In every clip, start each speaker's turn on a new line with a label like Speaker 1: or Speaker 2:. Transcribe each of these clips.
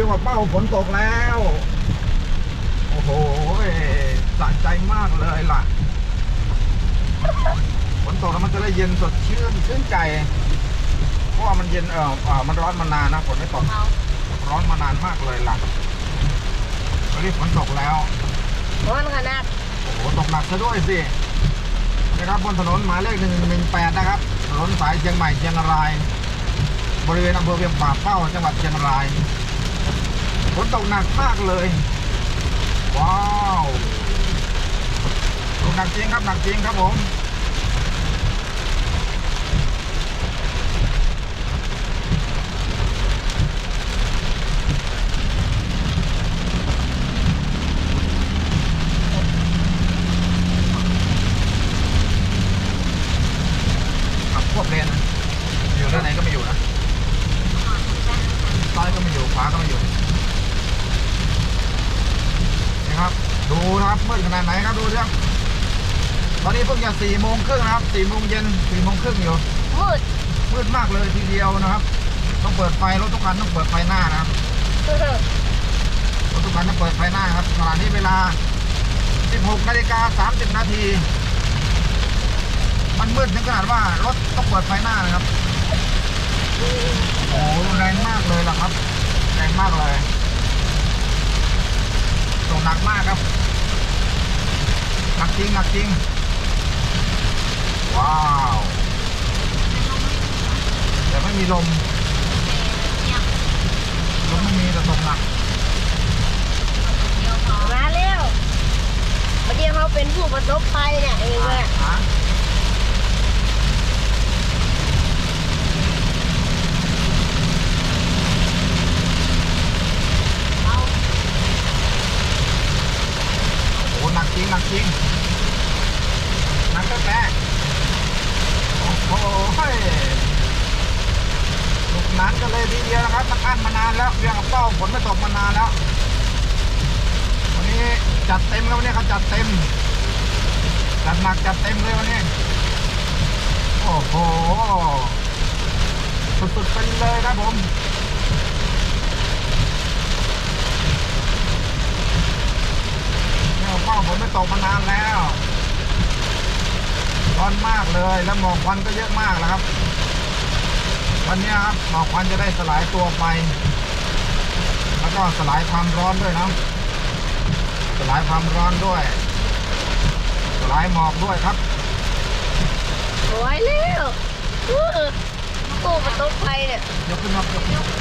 Speaker 1: ฝนตกแล้ว โอ้โหสะใจมากเลยล่ะ ฝนตกแล้วมันจะได้เย็นสดชื่นชื่นใจ เพราะว่ามันเย็นเออเออมันร้อนมานานนะฝนไม่ตก
Speaker 2: เอา
Speaker 1: ร้อนมานานมากเลยล่ะวันนี้ฝนตกแล้ว
Speaker 2: ร้อนขนาด
Speaker 1: โอ้โหตกหนักซะด้วยสินะครับบนถนนหมายเลขหนึ่งหนึ่งแปดนะครับถนนสายเชียงใหม่เชียงราย บริเวณอำเภอเวียงป่าเป้าจังหวัดเชียงรายฝ นตกหนักมากเลย ว้าวตกหนักจริงครับหนักจริงครับผมขับควบเลนนะอยู่ด้านไหนก็ไม่อยู่นะซ้ายก็ไม่อยู่ ขวาก็ไม่อยู่ นี่ครับ ดูนะครับมืดขนาดไหนครับดูสิครับตอนนี้เพิ่งจะสี่โมงครึ่งนะครับสี่โมงเย็นสี่โมงครึ่งอยู่
Speaker 2: มืด
Speaker 1: มืดมากเลยทีเดียวนะครับ ต้องเปิดไฟรถทุกคันต้องเปิดไฟหน้านะครับรถทุกคันต้องเปิดไฟหน้าครับขณะนี้เวลา 16นาฬิกา30นาทีมันมืดถึงขนาดว่ารถต้องเปิดไฟหน้านะครับ โอ้โหแรงมากเลยล่ะครับ แรงมากเลยตก หนักมากครับ หนักจริงหนักจริง ว้าว แต่ไม่มีลม ลมไม่มีแต่ตกหนัก
Speaker 2: มาเร็วเมื่อกี้เขาเป็นผู้ประสบภัยเนี่ยเองเลย
Speaker 1: ฮะโอ้หนักจ ริงหนักจริงหนักแท้โอ้โหลูกหนานกันเลยทีเดียวนะครับมันอั้นมานานแล้วเรื่องกับเป้าฝนไม่ตกมานานแล้ว วันนี้จัดเต็มครับวันนี้เขาจัดเต็ม จัดหนักจัดเต็มเลยวันนี้ โอ้โหสุดๆไปเลยครับผม เนี่ยเป้าฝนไม่ตกมานานแล้ว ร้อนมากเลย แล้วหมอกควันก็เยอะมากแล้วครับ วันนี้ครับหมอกควันจะได้สลายตัวไป แล้วก็สลายความร้อนด้วยนะสลายความร้อนด้วย สลายหมอกด้วยครับ
Speaker 2: โอ้ยเร็วอื้อผู้ประสบภัยเนี่ย
Speaker 1: ยกขึ้นครับยกขึ้น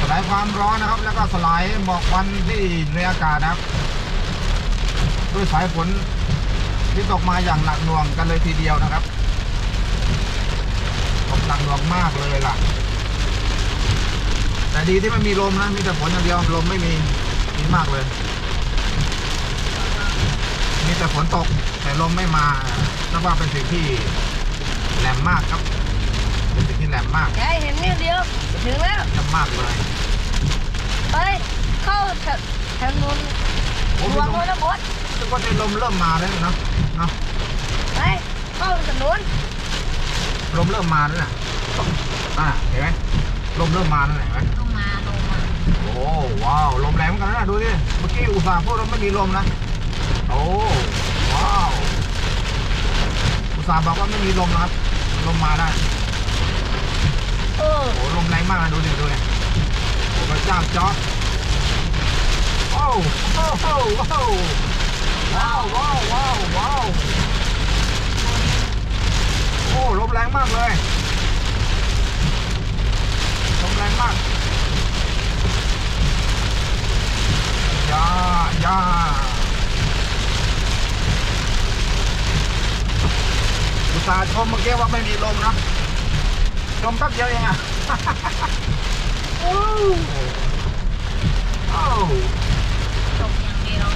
Speaker 1: สลายความร้อนนะครับ แล้วก็สลายหมอกควันที่ในอากาศนะครับ ด้วยสายฝน ที่ตกมาอย่างหนักหน่วงกันเลยทีเดียวนะครับตกหนักหน่วงมากเลยล่ะ แต่ดีที่ไม่มีลมนะมีแต่ฝนอย่างเดียวลมไม่มีดีมากเลย มีแต่ฝนตกแต่ลมไม่มานับว่าเป็นสิ่งที่แหลมมากครับ เป็นสิ่งที่แหลมมาก
Speaker 2: ยายเห็นนิดเดียวถึงแล้ว
Speaker 1: แหลมมากเลย
Speaker 2: ไปเข้าถถนน
Speaker 1: โอ้
Speaker 2: หล
Speaker 1: มี
Speaker 2: วง
Speaker 1: ล
Speaker 2: โอ
Speaker 1: ม
Speaker 2: นบด
Speaker 1: รู้สึกว่าในลมเริ่มมาแล้วเนาะ เนาะ
Speaker 2: ไปเข้าถนน
Speaker 1: ลมเริ่มมาแล้วน่ะอะเห็นไหมลมเริ่มมาแล้วเห็นไหม
Speaker 2: ลงมาลงมา
Speaker 1: โอ้ว้าวลมแรงเหมือนกันนะดูดิเมื่อกี้อุตส่าห์พูดว่าไม่มีลมนะโอ้ว้าวอุตส่าห์บอกว่าไม่มีลมนะครับลมมาได้
Speaker 2: เออ
Speaker 1: โอ้ลมแรงมากนะดูดิดูดิโอ้พระเจ้าจอร์จโอ้โอ้โอ้ ชมเมื่อกี้ว่าไม่มีลมนะชมแป๊บเดียวเองอะโอ้โห
Speaker 2: จบอยังเดียว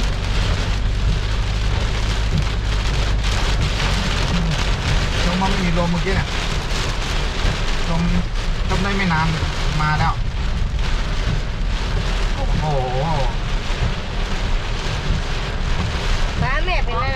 Speaker 1: ชมว่าไม่มีลมเมื่อกี้เนี่ยชมชมได้ไม่นานมาแล้ว โอ้โห
Speaker 2: บ้าแม่เป็นไง